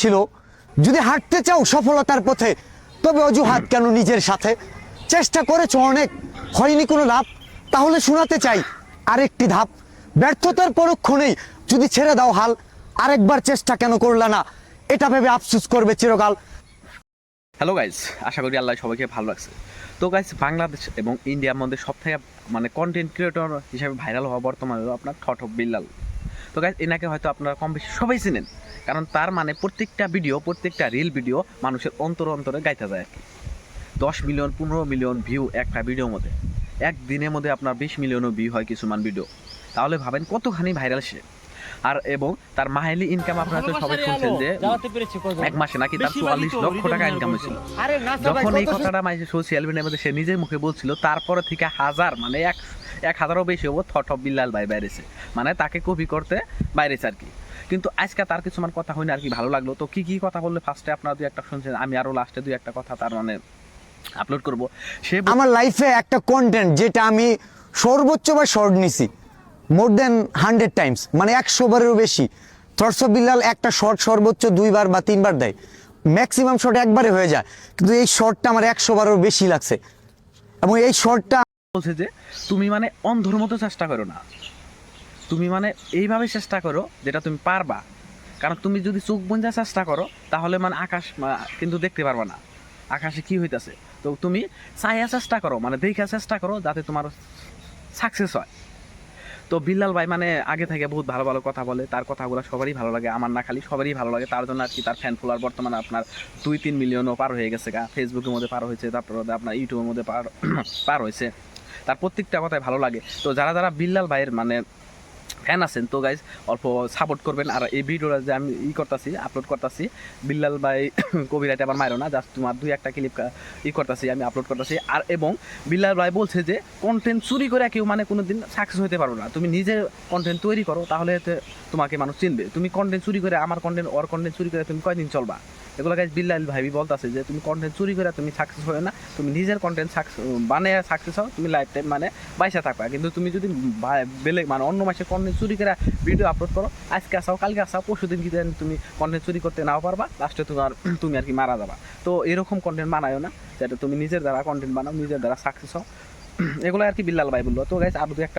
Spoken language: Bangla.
ছিল। যদি হাঁটতে চাও সফলতার পথে, তবে অজুহাত কেন নিজের সাথে? চেষ্টা করেছ অনেক, হয়নি কোনো লাভ। তাহলে শোনাতে চাই আরেকটি ধাপ। ব্যর্থতার পরক্ষণেই যদি ছেড়ে দাও হাল, আরেকবার চেষ্টা কেন করলা না? এটা ভেবে আফসুস করবে চিরকাল। হ্যালো গাইস আশা করি আল্লাহ সবাইকে ভালো লাগছে তো গাইস বাংলাদেশ এবং ইন্ডিয়ার মধ্যে সব থেকে মানে কন্টেন্ট ক্রিয়েটর হিসাবে ভাইরাল হওয়া বর্তমানে আপনার ঠঠক বিল্লাল। তো গাইস এনাকে হয়তো আপনারা কম বেশি সবাই চিনেন। কারণ তার মানে প্রত্যেকটা ভিডিও প্রত্যেকটা রিল ভিডিও মানুষের অন্তর অন্তরে গাইতে যায় আর কি। দশ মিলিয়ন পনেরো মিলিয়ন ভিউ একটা ভিডিওর মধ্যে। একদিনের মধ্যে আপনার বিশ মিলিয়নও ভিউ হয় কিছুমান ভিডিও তাহলে ভাবেন কতখানি ভাইরাল সে। আর এবং তার মাহিলি ইনকাম আপনারা তো সবাই শুনছেন যে এক মাসে নাকি তার চুয়াল্লিশ লক্ষ টাকা ইনকাম হয়েছিল। যখন এই কথাটা মাঝে সোশ্যাল মিডিয়ার মধ্যে সে নিজের মুখে বলছিল তারপরে থেকে হাজার মানে এক এক হাজারও বেশি হব, থট অফ বিল্লাল ভাই বাইরেছে। মানে তাকে কপি করতে বাইরেছে আর কি। কিন্তু আজকে তার কিছুমান কথা হয়নি আর কি, ভালো লাগল। তো কি কি কথা বললে? ফার্স্টে আপনারা দুই একটা শুনছেন, আমি আরও লাস্টে দুই একটা কথা তার মানে আপলোড করব। সে আমার লাইফে একটা কন্টেন্ট যেটা আমি সর্বোচ্চ বা শর্ট নিছি মোর দেন হান্ড্রেড টাইমস মানে একশো বারেরও বেশি। থরস বিল্লাল একটা শর্ট সর্বোচ্চ দুইবার বা তিনবার দেয়। ম্যাক্সিমাম শর্ট একবারে হয়ে যায়। কিন্তু এই শর্টটা আমার একশো বারেরও বেশি লাগছে। এবং এই শর্টটা বলছে যে, তুমি মানে অন্ধর মতো চেষ্টা করো না। তুমি মানে এইভাবে চেষ্টা করো যেটা তুমি পারবা। কারণ তুমি যদি চোখ বঞ্জা চেষ্টা করো, তাহলে মানে আকাশ কিন্তু দেখতে পারবা না। আকাশে কি হইতাছে? তো তুমি চাইয়া চেষ্টা করো মানে দেখা চেষ্টা করো যাতে তোমার সাকসেস হয়। তো বিল্লাল ভাই মানে আগে থেকে বহুত ভালো ভালো কথা বলে, তার কথাগুলো সবারই ভালো লাগে। আমার না খালি সবারই ভালো লাগে, তার জন্য আর কি তার ফ্যান ফলোয়ার বর্তমানে আপনার দুই তিন মিলিয়নও পার হয়ে গেছে গা। ফেসবুকের মধ্যে পার হয়েছে, তারপর আপনার ইউটিউবের মধ্যে পার পার হয়েছে। তার প্রত্যেকটা কথাই ভালো লাগে। তো যারা যারা বিল্লাল ভাইয়ের মানে ফ্যান আছেন, তো গাইজ অল্প সাপোর্ট করবেন। আর এই ভিডিওটা যে আমি ই করতেছি আপলোড করতেছি, বিল্লাল ভাই কবিরাইতে আবার মারো না জাস্ট তোমার দুই একটা ক্লিপ ই করতেছি, আমি আপলোড করতেছি। আর এবং বিল্লাল ভাই বলছে যে কন্টেন্ট চুরি করে কেউ মানে কোনো দিন সাকসেস হতে পারবে না। তুমি নিজে কন্টেন্ট তৈরি করো, তাহলে তোমাকে মানুষ চিনবে। তুমি কন্টেন্ট চুরি করে, আমার কন্টেন্ট ওর কন্টেন্ট চুরি করে তুমি কয়দিন চলবা? এগুলো গাইজ বিল্লাল ভাই বলতেছে যে, তুমি কন্টেন্ট চুরি করে তুমি সাকসেস হবে না। তুমি নিজের কন্টেন্ট বানিয়ে সাকসেস হও, তুমি লাইফ টাইম মানে বাইসা থাকবা। কিন্তু তুমি যদি বেলেগ মানে অন্য মাসে কন্টেন্ট চুরি করে ভিডিও আপলোড করো, আজকে আসাও, কালকে আসাও পরশু দিন কি তুমি কন্টেন্ট চুরি করতে নাও পারবা লাস্টে তোমার, তুমি আর কি মারা যাবা। তো এরকম কন্টেন্ট বানায়ও না যেটা তুমি নিজের দ্বারা কন্টেন্ট বানাও, নিজের দ্বারা সাকসেস হও। এগুলো আর কি বিল্লাল ভাই বলল। তো গাইজ আর দু একটা